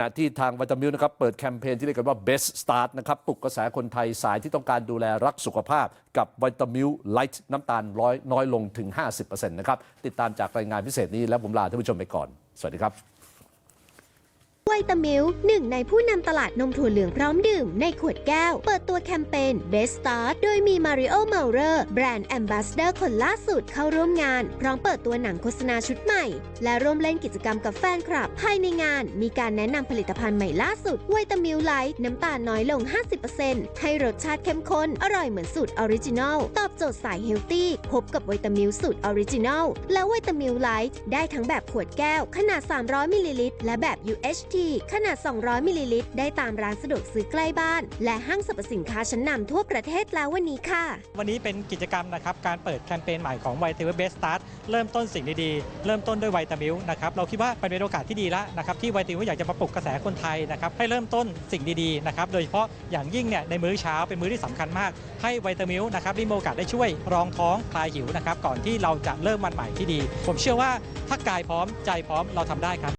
ณะที่ทางวิตามิลนะครับเปิดแคมเปญที่เรียกกันว่า Best Start นะครับปลุกกระแสคนไทยสายที่ต้องการดูแลรักสุขภาพ กับวิตามิลไลท์น้ำตาลร้อยน้อยลงถึง 50%นะครับ ติดตามจากรายงานพิเศษนี้และผมลาท่านผู้ชมไปก่อน สวัสดีครับ ไวตามิลหนึ่งในผู้นำตลาดนมถั่วเหลืองพร้อมดื่มในขวดแก้ว เปิดตัวแคมเปญ Best Start โดยมีมาริโอเมาเรอร์แบรนด์แอมบาสเดอร์คนล่าสุดเข้าร่วมงาน พร้อมเปิดตัวหนังโฆษณาชุดใหม่ และร่วมเล่นกิจกรรมกับแฟนคลับ ภายในงาน มีการแนะนำผลิตภัณฑ์ใหม่ล่าสุดไวตามิลไลท์น้ำตาลน้อยลง 50%ให้รสชาติเข้มข้นอร่อยเหมือนสูตรออริจินอลตอบโจทย์สายเฮลตี้พบกับไวตามิลสูตรออริจินอลและไวตามิลไลท์ได้ทั้งแบบขวดแก้วขนาด 300มิลลิลิตรและแบบ UHT ขนาด 200 มิลลิลิตร ได้ตามร้านสะดวกซื้อใกล้บ้าน และห้างสรรพสินค้าชั้นนำทั่วประเทศแล้ววันนี้ค่ะ วันนี้เป็นกิจกรรมนะครับ การเปิดแคมเปญใหม่ของไวท์เวเบสตาร์ทเริ่มต้นสิ่งดีๆ เริ่มต้นด้วยไวตามิลนะครับ เราคิดว่าเป็นโอกาสที่ดีแล้วนะครับ ที่ไวตามิลอยากจะมาปลุกกระแสคนไทยนะครับ ให้เริ่มต้นสิ่งดีๆนะครับ โดยเฉพาะอย่างยิ่งเนี่ยในมื้อเช้าเป็นมื้อที่สำคัญมาก ให้ไวตามิลนะครับได้มีโอกาสได้ช่วยรองท้องคลายหิวนะครับก่อนที่เราจะเริ่มวันใหม่ที่ดี ผมเชื่อว่าถ้ากายพร้อมใจพร้อมเราทำได้ครับ